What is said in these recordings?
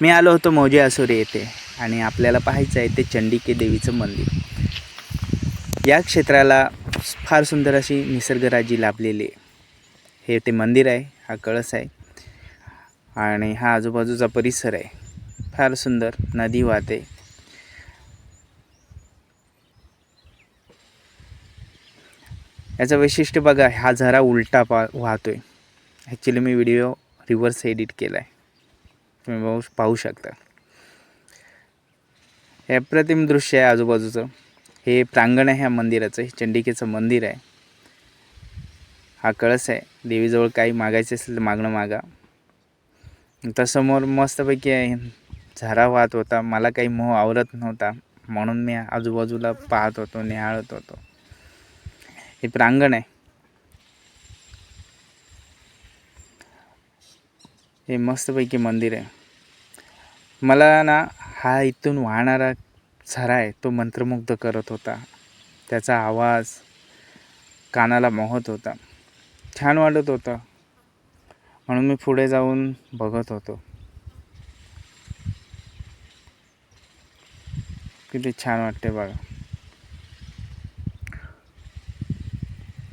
मी आलो होतो मौजे आसोरे येथे आणि आपल्याला पाहायचं आहे ते चंडिके देवीचं मंदिर. या क्षेत्राला फार सुंदर अशी निसर्गराजी लाभलेली आहे. हे ते मंदिर आहे हा कळस आहे आणि हा आजूबाजूचा परिसर आहे. फार सुंदर नदी वाहते. याचं वैशिष्ट्य बघा हा झरा उलटा पा वाहतो आहे ॲक्च्युली मी व्हिडिओ रिव्हर्स एडिट केला आहे तुम्ही पाहू पाहू शकता. हे अप्रतिम दृश्य आहे आजूबाजूचं. हे प्रांगण आहे ह्या मंदिराचं. हे चंडिकेचं मंदिर आहे. हा कळस आहे. देवीजवळ काही मागायचे असेल तर मागणं मागा. तसमोर मस्तपैकी आहे. झरा वाहत होता. मला काही मोह आवरत नव्हता. म्हणून मी आजूबाजूला पाहत होतो निहाळत होतो. हे प्रांगण आहे. हे मस्तपैकी मंदिर आहे. मला ना हा इथून वाहणारा झरा आहे तो मंत्रमुग्ध करत होता. त्याचा आवाज कानाला मोहत होता. छान वाटत होतं. म्हणून मी पुढे जाऊन बघत होतो. किती छान वाटते बघा.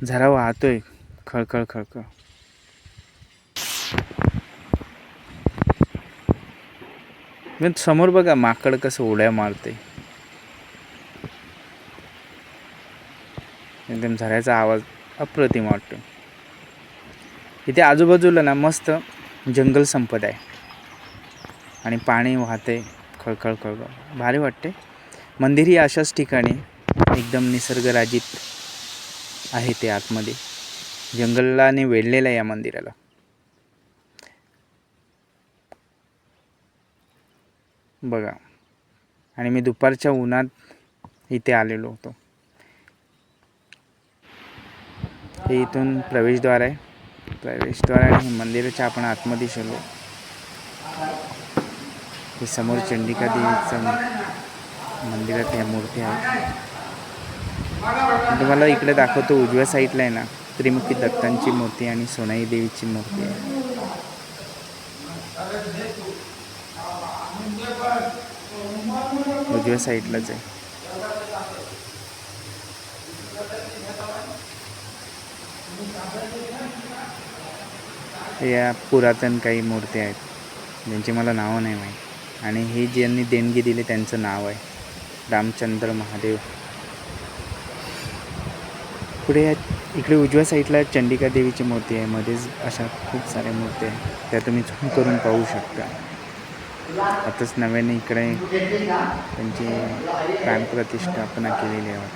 झरा वाहतोय. खळखळ खळखळ. मग समोर बघा माकड कसं उड्या मारते एकदम झऱ्याचा आवाज अप्रतिम वाटतो इथे आजूबाजूला ना मस्त जंगल संपत आहे. आणि पाणी वाहते खळखळ खळखळ. भारी वाटते मंदिर ही अशाच ठिकाणी एकदम निसर्गराजित आहे ते आतमध्ये. जंगलाने वेढलेलं आहे या मंदिराला. बघा. आणि मी दुपारच्या उन्हात इथे आलेलो होतो. हे इथून प्रवेशद्वार आहे. प्रवेशद्वार आहे मंदिराच्या आपण आतमध्ये शिरलो हे समोर चंडिका देवीचं मंदिरात ह्या मूर्ती आहे तुम्हाला इकडे दाखवतो. उजव्या साईडला आहे ना त्रिमुखी दत्तांची मूर्ती आणि सोनाई देवीची मूर्ती आहे. उजव्या साईडलाच आहे. या पुरातन काही मूर्ती आहेत ज्यांची मला नावं नाही माहीत. आणि ही ज्यांनी देणगी दिली त्यांचं नाव आहे. रामचंद्र महादेव. पुढे या इकडे उजव्या साईडला चंडिका देवीची मूर्ती आहे. मध्येच अशा खूप साऱ्या मूर्ती आहेत. त्या तुम्ही झूम करून पाहू शकता. आताच नव्याने इकडे त्यांची प्राणप्रतिष्ठापना केलेली आहे.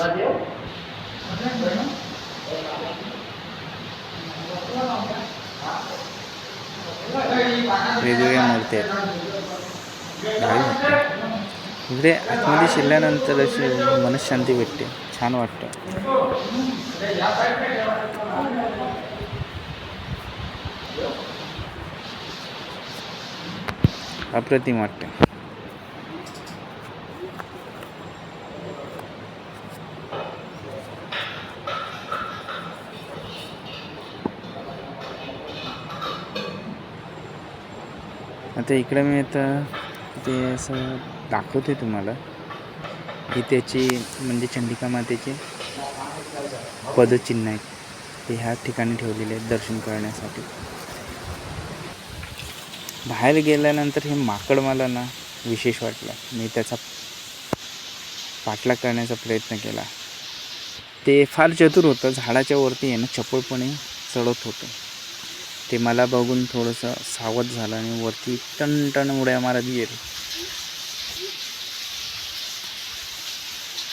वाटतं वेगवेगळ्या मूर्ती आहेत. इकडे आतमध्ये शिरल्यानंतर अशी मनशांती भेटते. छान वाटतं. अप्रतिम वाटते. आता इकडे मी आता ते असं दाखवते तुम्हाला. ही त्याची म्हणजे चंडिका मातेचे पदचिन्ह आहेत. ते ह्या ठिकाणी ठेवलेले आहेत दर्शन करण्यासाठी. बाहेर गेल्यानंतर हे माकड मला ना विशेष वाटलं. मी त्याचा पाठलाग करण्याचा प्रयत्न केला. ते फार चतुर होतं. झाडाच्या वरती आहे ना चपळपणे चढत होतं. ते मला बघून थोडंसं सावध झालं आणि वरती टन टन उड्या मारत गेलं.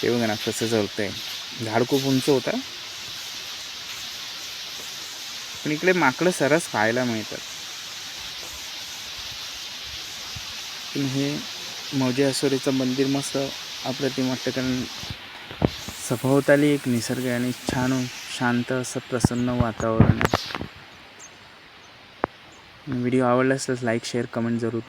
ते बघा ना कसं चढतंय. झाड खूप उंच होतं. पण इकडे माकडं सरस पाहायला मिळतात. पण हे मौजे असोरीचं मंदिर मस्त अप्रतिम वाटतं कारण सभोवताली एक निसर्ग आहे आणि छान शांत असं प्रसन्न वातावरण आहे. व्हिडिओ आवडला असल्यास लाईक शेअर कमेंट जरूर